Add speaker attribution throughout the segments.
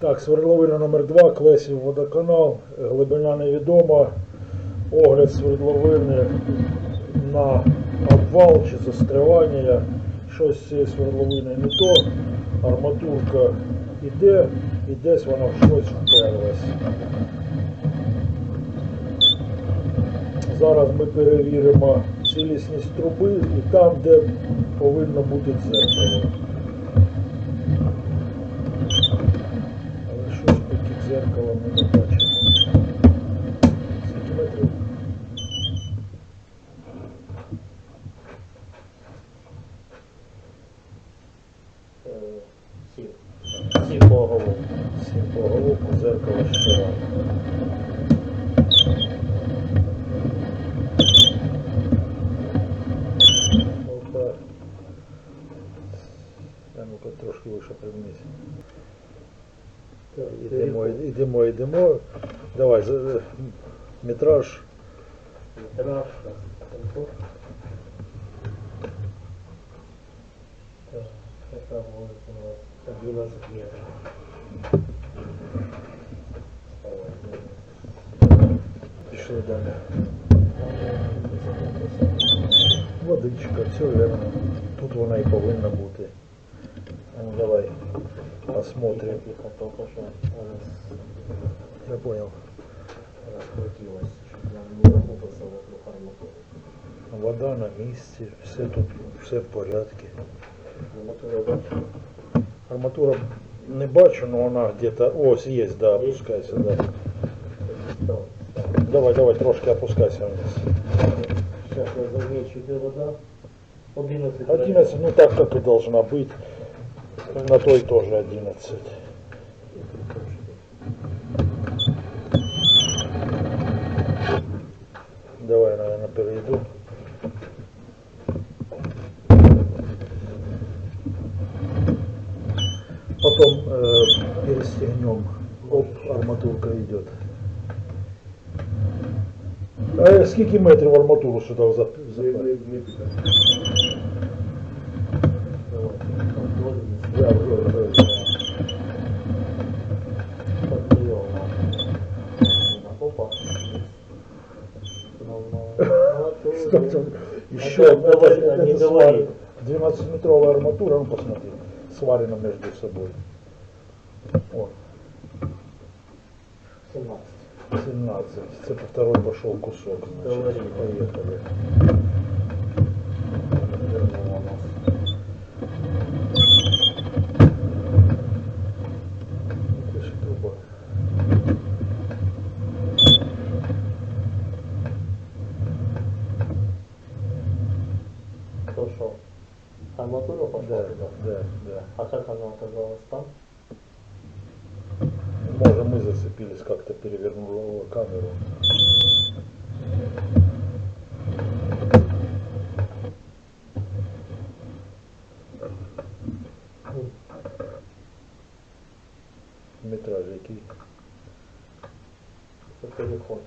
Speaker 1: Так, свердловина номер 2 Клесів водоканал, глибина невідома, огляд свердловини на обвал чи застрявання, щось з цієї свердловини не то, арматурка іде і десь вона в щось вперлась. Зараз ми перевіримо цілісність труби і там, де повинно бути дзеркало. щось таки дзеркало ми не бачимо. Скільки метрів?
Speaker 2: Е, Сім. Сім по голову.
Speaker 1: Сім по головку, дзеркало ще Ідемо, ідемо, ідемо. Давай, за- метраж.
Speaker 2: Метраж. Темпо. Так, яка вулиця у нас? 12 метрів.
Speaker 1: Пішли далі. Водичка, все верно. Тут вона і повинна бути. посмотрим.
Speaker 2: Тихо, тільки що роз-
Speaker 1: Я понял.
Speaker 2: розкрутилась, щоб нам не розмутався вокруг арматури.
Speaker 1: Вода на місці, все тут, все в порядку.
Speaker 2: Арматура бачиш?
Speaker 1: Арматура не бачу, но вона где-то. Ось є, да, опускайся, да.
Speaker 2: Став.
Speaker 1: Давай, давай, трошки опускайся вниз.
Speaker 2: Сейчас я замечу, где вода. 11.
Speaker 1: 11, ну так, как и должна быть. На той тоже 11. Давай, наверное, перейду. Потом э, перестегнем. Оп, арматурка идет. А скільки метрів арматуру сюди за, Еще
Speaker 2: Это-
Speaker 1: одна
Speaker 2: это
Speaker 1: это
Speaker 2: не
Speaker 1: свар-
Speaker 2: говори.
Speaker 1: 12-метровая арматура, ну посмотри, сварена между собой. О,
Speaker 2: 17.
Speaker 1: 17. Это второй пошел кусок, значит.
Speaker 2: Говори.
Speaker 1: Поехали.
Speaker 2: То что? Арматура пошла
Speaker 1: Да,
Speaker 2: туда?
Speaker 1: да, да.
Speaker 2: А как она оказалась там?
Speaker 1: Может, мы зацепились, как-то перевернула камеру. Метраж який?
Speaker 2: Это переход.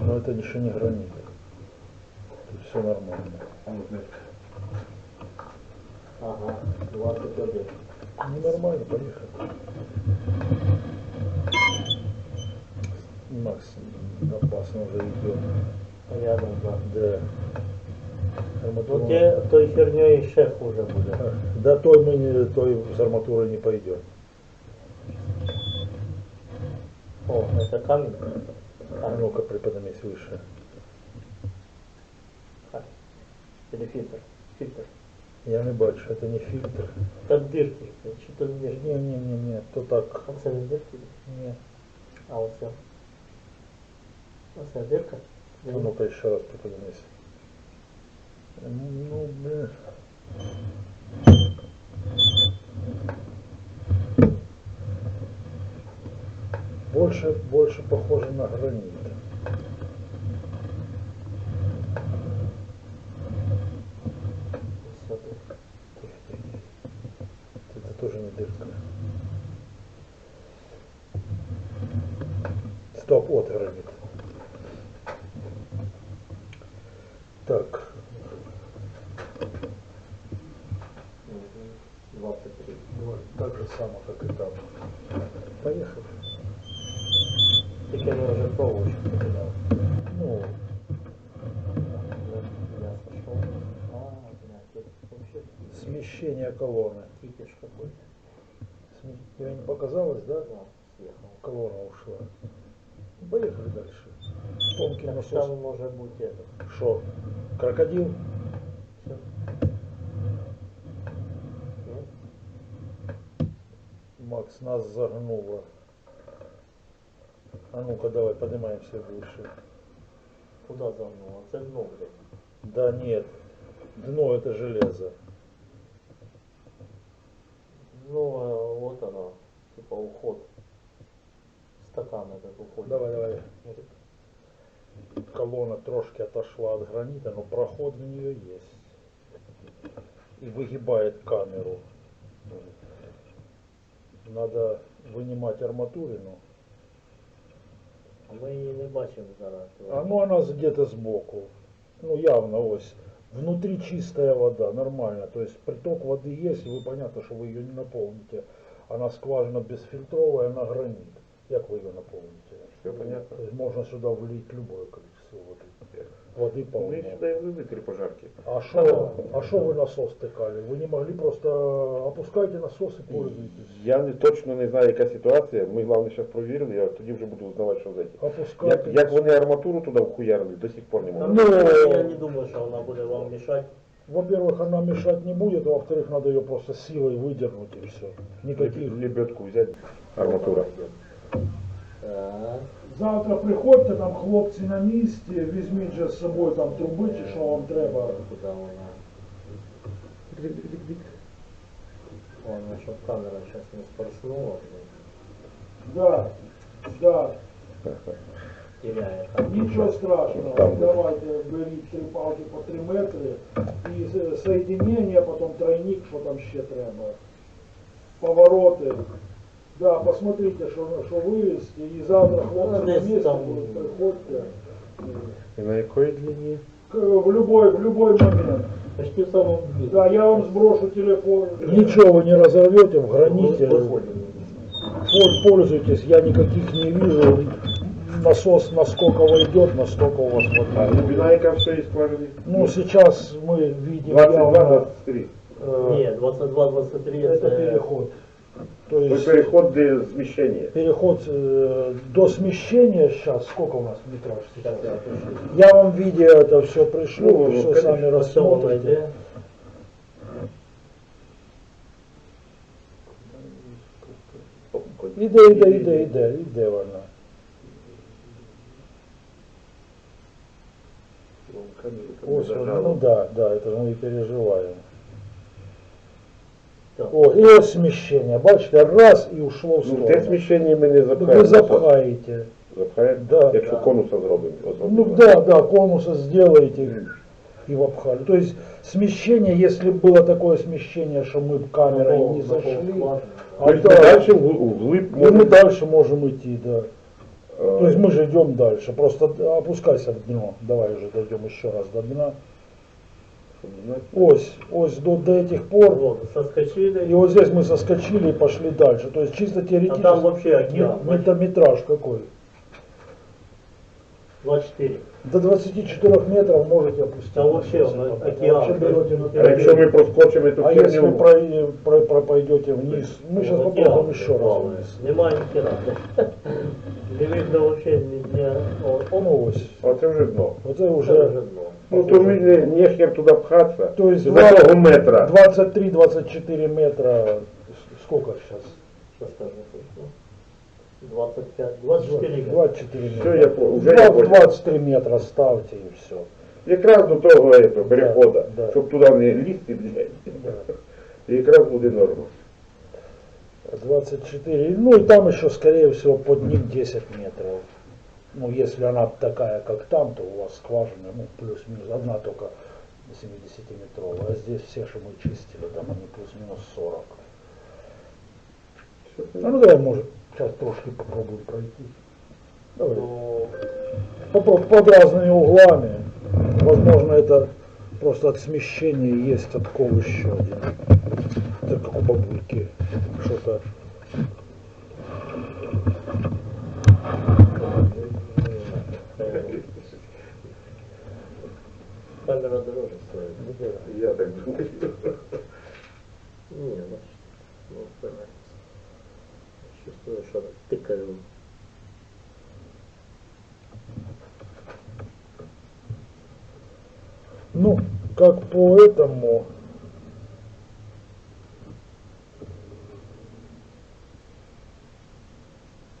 Speaker 1: Но это еще не гранит. Все нормально.
Speaker 2: Ага, 21.
Speaker 1: Ну нормально, поехали. Макс, опасно уже идет.
Speaker 2: Рядом, да.
Speaker 1: Да.
Speaker 2: Ну
Speaker 1: Арматура-
Speaker 2: те, той херней еще хуже будет.
Speaker 1: А, Да той мы не, той с арматурой не пойдем.
Speaker 2: О, это камень?
Speaker 1: А ну-ка приподнимись выше.
Speaker 2: А, Или фильтр? Фильтр.
Speaker 1: Я не бачу, это не фильтр.
Speaker 2: Как дырки. Что-то дырки.
Speaker 1: Не-не-не, то так.
Speaker 2: А це не дырки?
Speaker 1: Не.
Speaker 2: А оце? Оце дырка?
Speaker 1: А ну-ка еще раз приподнимись. Ну, блин. Больше, больше похоже на гранит.
Speaker 2: Все дырка.
Speaker 1: Тихо, тихо, тихо. Это тоже не дырка. Стоп, вот гранит. Так,
Speaker 2: 23.
Speaker 1: Вот так же само, как и там. Поехали.
Speaker 2: Тільки ми вже проволочку покидали.
Speaker 1: Ну,
Speaker 2: Я. А,
Speaker 1: смещение колонны.
Speaker 2: кипиш какой-то.
Speaker 1: Тебе не показалось, да? Колонна ушла. Поехали дальше. Тонкий
Speaker 2: Так
Speaker 1: насос.
Speaker 2: там може бути этот.
Speaker 1: Что? Крокодил?
Speaker 2: Все.
Speaker 1: Макс, нас загнуло. А ну-ка давай, поднимаемся выше.
Speaker 2: Куда загнуло? Це дно, блядь.
Speaker 1: Да нет, дно это железо.
Speaker 2: Ну, э, вот оно. Типа уход. Стакан этот уходит.
Speaker 1: Давай, давай. Колонна трошки отошла от гранита, но проход в нее есть. И выгибает камеру. Надо вынимать арматурину.
Speaker 2: Ми її не бачимо зараз.
Speaker 1: А ну она где-то сбоку. Ну явно ось. Внутри чистая вода, нормально. То есть приток воды есть, и вы понятно, что вы ее не наполните. Она скважина безфильтровая, она гранит. Как вы ее наполните?
Speaker 3: Все понятно.
Speaker 1: То есть можно сюда влить любое количество воды. Воды
Speaker 3: Мы
Speaker 1: полно.
Speaker 3: сюда и влили три пожарки.
Speaker 1: А что а шо вы насос тыкали? Вы не могли просто опускайте насос и пользуйтесь.
Speaker 3: Я не, точно не знаю, яка ситуація. Ми головне зараз провірили, я тоді вже буду узнавати, що за ці.
Speaker 1: Опускайте.
Speaker 3: Як, як вони арматуру туди вхуярили, до сих пор не можу.
Speaker 1: Ну,
Speaker 2: я не думаю, що вона буде вам мішати.
Speaker 1: Во-первых, она мешать не будет, а во-вторых, надо ее просто силой выдернуть и все. Никаких.
Speaker 3: Лебедку взяти, арматура.
Speaker 2: Так.
Speaker 1: Завтра приходьте, там хлопці на місці, візьміть же з собою там труби чи що вам треба.
Speaker 2: Куда вона? Ладно, щоб камера зараз не спорснула.
Speaker 1: Да, да,
Speaker 2: Теряє там.
Speaker 1: нічого страшного.
Speaker 3: Там.
Speaker 1: Давайте беріть три палки по три метри і з- соєдинення, потім тройник, що там ще треба. Повороти. Да, посмотрите, що, що вивезти, і завтра хлопці
Speaker 2: Ну,
Speaker 1: на
Speaker 2: десь
Speaker 1: місці
Speaker 2: там.
Speaker 1: будуть, приходьте.
Speaker 3: І на якої длині?
Speaker 1: К- В любой, в любой момент.
Speaker 2: Почти в самому дні.
Speaker 1: Да, я вам сброшу телефон. Ничего вы не разорвете в граните.
Speaker 2: Виходимо.
Speaker 1: Пол- Пользуйтесь, я никаких не вижу. Насос насколько войдет, настолько у вас
Speaker 3: А
Speaker 1: воды.
Speaker 3: глибина яка в цієї скважини?
Speaker 1: Ну, сейчас мы видим
Speaker 3: 22,
Speaker 1: явно,
Speaker 3: 23.
Speaker 1: э,
Speaker 2: Ні, 22-23
Speaker 1: это
Speaker 2: це...
Speaker 1: переход. То
Speaker 3: Той
Speaker 1: есть
Speaker 3: переход, де зміщення.
Speaker 1: переход э, до смещения сейчас, сколько у нас метраж сейчас?
Speaker 2: Так, я пишу.
Speaker 1: Я вам видео это все пришлю,
Speaker 3: Ну,
Speaker 1: вы все
Speaker 3: конечно,
Speaker 1: сами
Speaker 2: Ось цього
Speaker 1: рассмотрите.
Speaker 2: знайде.
Speaker 1: Іде, іде, іде, іде, іде вона. Ось вона, ну да, да, это же мы и переживаем.
Speaker 2: Так.
Speaker 1: О, і ось сміщення, бачите, раз і ушло в
Speaker 3: Ну,
Speaker 1: сторону.
Speaker 3: те сміщення ми не
Speaker 1: Ви
Speaker 3: запхаємо.
Speaker 1: запхаєте.
Speaker 3: Запхаємо,
Speaker 1: Да.
Speaker 3: якщо конуса зробимо.
Speaker 1: Ну да, да, конуса сделаете и вопхали. То есть смещение, если было такое смещение, что мы камерой
Speaker 2: Ну,
Speaker 1: не
Speaker 2: на
Speaker 1: зашли,
Speaker 2: полскладу.
Speaker 1: а
Speaker 3: Тобто
Speaker 1: да,
Speaker 3: далі вгл- вглиб
Speaker 1: и мы
Speaker 3: можемо...
Speaker 1: дальше можем идти, да. То есть мы же идем дальше. Просто опускайся в дно. Давай уже дойдем еще раз до дна. Ось, ось до, до этих пор.
Speaker 2: Вот, соскочили.
Speaker 1: И вот здесь мы соскочили и пошли дальше. То есть чисто
Speaker 2: А там
Speaker 1: теоретически
Speaker 2: вообще океан.
Speaker 1: ме- метаметраж какой.
Speaker 2: 24.
Speaker 1: До 24 метров можете опустить.
Speaker 2: Там вообще он
Speaker 1: потом.
Speaker 2: океан.
Speaker 1: Вообще берете на
Speaker 3: А якщо ми проскочимо, то
Speaker 1: А если
Speaker 3: херню.
Speaker 1: про, про, про- пойдете вниз, мы сейчас
Speaker 2: Вот
Speaker 1: попробуем
Speaker 2: океан
Speaker 1: еще раз
Speaker 2: плавает.
Speaker 1: вниз.
Speaker 2: Нема ніхера. Не видно вообще нигде. О,
Speaker 1: Ну ось.
Speaker 3: Оце вже дно.
Speaker 1: Вот это
Speaker 2: Це
Speaker 1: уже
Speaker 2: дно.
Speaker 3: Ну то ми не, нехер туди пхатися.
Speaker 1: То есть
Speaker 3: До
Speaker 1: два-
Speaker 3: того метра.
Speaker 1: 23-24 метра. Сколько сейчас?
Speaker 2: Що скажу точно? 25, 24 метра.
Speaker 1: 24
Speaker 3: Все,
Speaker 1: метра.
Speaker 3: я по- я понял.
Speaker 1: 23 метра ставьте и все.
Speaker 3: Якраз до того ето, переходу,
Speaker 1: да.
Speaker 3: щоб туди не лізти, блядь.
Speaker 1: Да.
Speaker 3: І якраз буде норма.
Speaker 1: 24. Ну и там еще, скорее всего, под ним 10 метров. Ну, если она такая, как там, то у вас скважина, ну, плюс-минус, одна только 70-метровая. А здесь все, что мы чистили, там они плюс-минус 40. А ну давай, может, сейчас трошки попробуем пройти. Давай. Попро- Под разными углами. Возможно, это просто от смещения есть откол еще один. Так как бабульки что-то.
Speaker 2: Камера дороже стоит.
Speaker 3: Я так думаю.
Speaker 2: Не, ну, ну, понятно. Чувствую, что тыкаю.
Speaker 1: Ну, как по этому.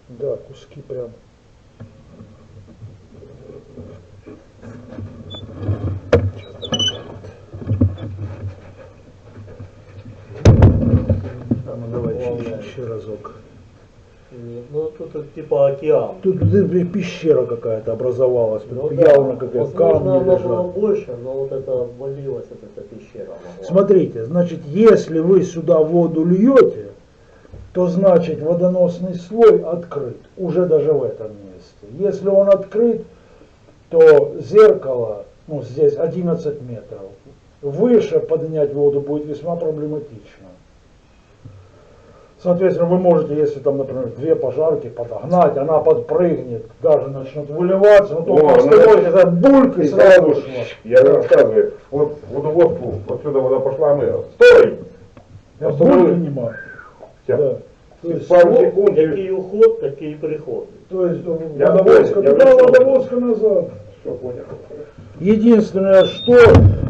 Speaker 1: Да, куски прям. А ну давай еще, еще разок.
Speaker 2: Вот типа океан.
Speaker 1: Тут пещера какая-то образовалась,
Speaker 2: Ну
Speaker 1: явно
Speaker 2: да,
Speaker 1: какая
Speaker 2: возможно,
Speaker 1: камни
Speaker 2: было
Speaker 1: лежат.
Speaker 2: больше, но вот это обвалилась вот эта пещера. могла.
Speaker 1: Смотрите, значит, если вы сюда воду льете, то значит водоносный слой открыт, уже даже в этом месте. Если он открыт, то зеркало, ну здесь 11 метров, выше поднять воду будет весьма проблематично. Соответственно, вы можете, если там, например, две пожарки подогнать, она подпрыгнет, даже начнет выливаться, но только
Speaker 3: О, ну,
Speaker 1: это бульк и сразу шло.
Speaker 3: я рассказываю, вот водовозку, отсюда вода пошла, мы, стой!
Speaker 1: Я боль понимаю. Да. То есть,
Speaker 3: Пару
Speaker 1: вот,
Speaker 3: секунд,
Speaker 2: Який уход, такий приход.
Speaker 1: то есть э,
Speaker 3: Я
Speaker 1: водовозка
Speaker 3: я
Speaker 1: туда, водовозка назад.
Speaker 3: все понял.
Speaker 1: Единственное, что,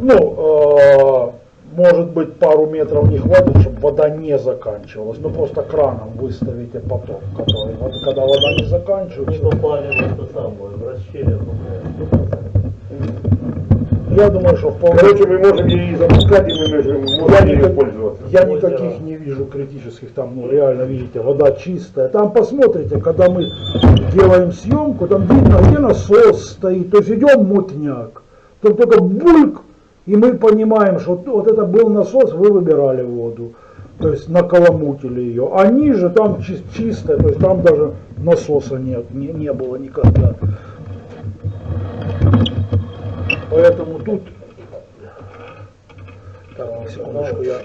Speaker 1: ну, э, может быть, пару метров не хватит, чтобы вода не заканчивалась. Ну, просто краном выставите поток, который, вот, когда вода не заканчивается.
Speaker 2: попали в эту самую, в расщелину.
Speaker 1: Я думаю, что вполне...
Speaker 3: Короче, мы можем ей запускать, и мы можем,
Speaker 1: Я,
Speaker 3: ей
Speaker 1: никак-
Speaker 3: пользоваться.
Speaker 1: я никаких не вижу критических там, ну реально, видите, вода чистая. Там посмотрите, когда мы делаем съемку, там видно, где насос стоит, то есть идем мутняк. Там только бульк, и мы понимаем, что вот, это был насос, вы выбирали воду. То есть накаламутили ее. А ниже там чис- чистая, то есть там даже насоса нет, не, не было никогда. Поэтому тут... Так, секундочку, я